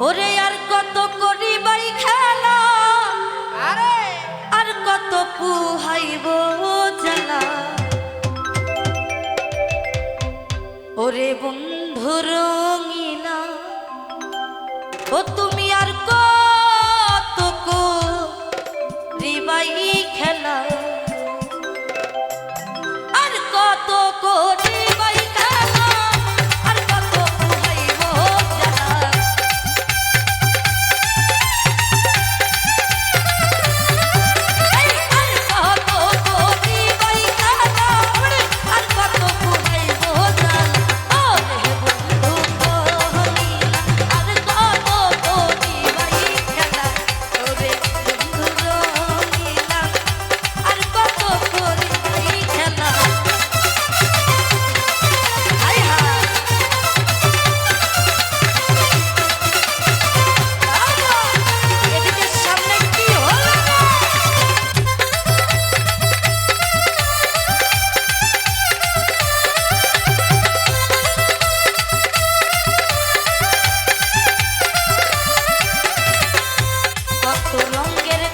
ওরে আর কত করিবাই খেলা? আরে! আর কত পুহাইব জ্বালা? ওরে বন্ধু রঙিনা ও তুমি তোর রঙের